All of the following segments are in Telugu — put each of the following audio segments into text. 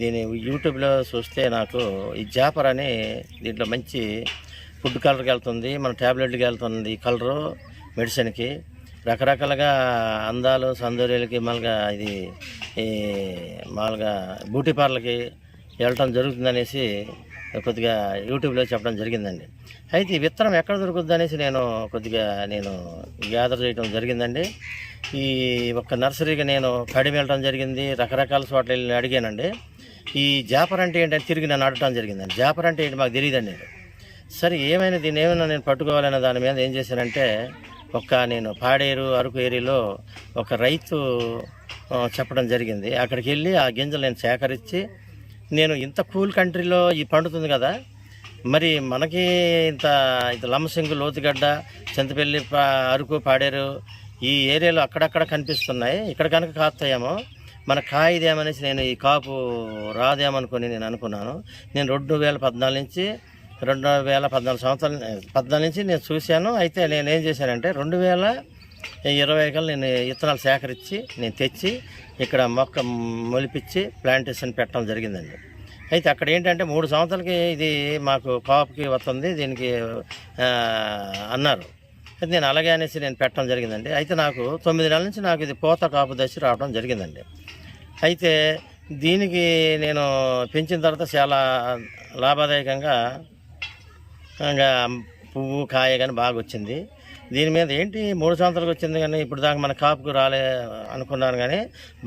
దీని యూట్యూబ్లో చూస్తే నాకు ఈ జాపర్ అని దీంట్లో మంచి ఫుడ్ కలర్కి వెళ్తుంది మన ట్యాబ్లెట్కి వెళ్తుంది ఈ కలరు మెడిసిన్కి. రకరకాలుగా అందాలు సౌందర్యాలకి మామూలుగా ఇది ఈ మామూలుగా బ్యూటీ పార్లర్కి వెళ్ళటం జరుగుతుందనేసి కొద్దిగా యూట్యూబ్లో చెప్పడం జరిగిందండి. అయితే ఈ విత్తనం ఎక్కడ దొరుకుతుంది అనేసి నేను కొద్దిగా నేను గ్యాదర్ చేయడం జరిగిందండి. ఈ ఒక్క నర్సరీకి నేను కడిమి వెళ్ళడం జరిగింది రకరకాల చోట్ల వెళ్ళి అడిగానండి. ఈ జాపర్ అంటే ఏంటంటే తిరిగి నన్ను అడగటం జరిగిందండి. జాపర్ అంటే ఏంటి మాకు తెలియదండి. సరే ఏమైనా దీన్ని ఏమైనా నేను పట్టుకోవాలనే దాని మీద ఏం చేశానంటే ఒక నేను పాడేరు అరకు ఏరియాలో ఒక రైతు చెప్పడం జరిగింది. అక్కడికి వెళ్ళి ఆ గింజలు నేను సేకరించి నేను ఇంత కూల్ కంట్రీలో ఈ పండుతుంది కదా మరి మనకి ఇంత ఇంత లంబసింగు లోతుగడ్డ చింతపల్లి పా- అరకు పాడేరు ఈ ఏరియాలో అక్కడక్కడ కనిపిస్తున్నాయి. ఇక్కడ కనుక కాస్తాయేమో మన కాయిదేమనేసి నేను ఈ కాపు రాదేమనుకొని నేను అనుకున్నాను. నేను రెండు వేల పద్నాలుగు నుంచి రెండు వేల పద్నాలుగు సంవత్సరాల పద్నాలుగు నుంచి నేను చూశాను. అయితే నేను ఏం చేశానంటే రెండు వేల ఇరవై కల్లా నేను విత్తనాలు సేకరించి నేను తెచ్చి ఇక్కడ మొక్క మొలిపించి ప్లాంటేషన్ పెట్టడం జరిగిందండి. అయితే అక్కడ ఏంటంటే మూడు సంవత్సరాలకి ఇది మాకు కాపుకి వస్తుంది దీనికి అన్నారు. అయితే నేను అలాగే అనేసి నేను పెట్టడం జరిగిందండి. అయితే నాకు తొమ్మిది నెలల నుంచి నాకు ఇది పూత కాపు దశ రావడం జరిగిందండి. అయితే దీనికి నేను పెంచిన తర్వాత చాలా లాభదాయకంగా ఇంకా పువ్వు కాయ కానీ బాగా వచ్చింది దీని మీద ఏంటి మూడు సంవత్సరాలకు వచ్చింది కానీ ఇప్పుడు దాకా మన కాపుకు రాలే అనుకున్నాను కానీ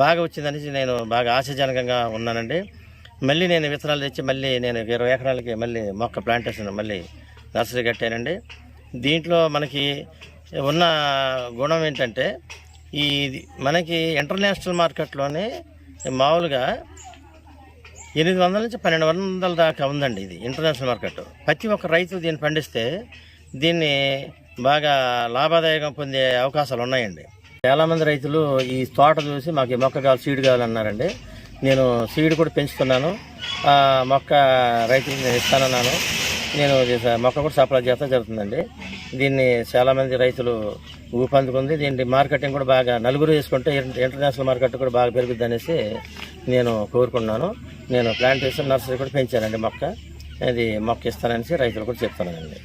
బాగా వచ్చిందనేసి నేను బాగా ఆశాజనకంగా ఉన్నానండి. మళ్ళీ నేను విత్తనాలు తెచ్చి మళ్ళీ నేను ఇరవై ఎకరాలకి మళ్ళీ మొక్క ప్లాంటేషన్ మళ్ళీ నర్సరీ కట్టానండి. దీంట్లో మనకి ఉన్న గుణం ఏంటంటే ఈ మనకి ఇంటర్నేషనల్ మార్కెట్లోనే మామూలుగా ఎనిమిది వందల నుంచి పన్నెండు వందల దాకా ఉందండి ఇది ఇంటర్నేషనల్ మార్కెట్ ప్రతి ఒక్క రైతు దీన్ని పండిస్తే దీన్ని బాగా లాభదాయకం పొందే అవకాశాలు ఉన్నాయండి. చాలామంది రైతులు ఈ తోట చూసి మాకు ఈ మొక్క కావాలి సీడ్ కావాలన్నారండి నేను సీడ్ కూడా పెంచుతున్నాను. ఆ మొక్క రైతులకు నేను ఇస్తానన్నాను. నేను మొక్క కూడా సప్లై చేస్తా జరుగుతుందండి. దీన్ని చాలామంది రైతులు ఊపందుకుంది. దీన్ని మార్కెటింగ్ కూడా బాగా నలుగురు చేసుకుంటే ఇంటర్నేషనల్ మార్కెట్ కూడా బాగా పెరుగుద్ది అనేసి నేను కోరుకున్నాను నేను ప్లాంటేషన్ నర్సరీ కూడా పెంచానండి మొక్క. అది మొక్క ఇస్తానని రైతులు కూడా చెప్తానండి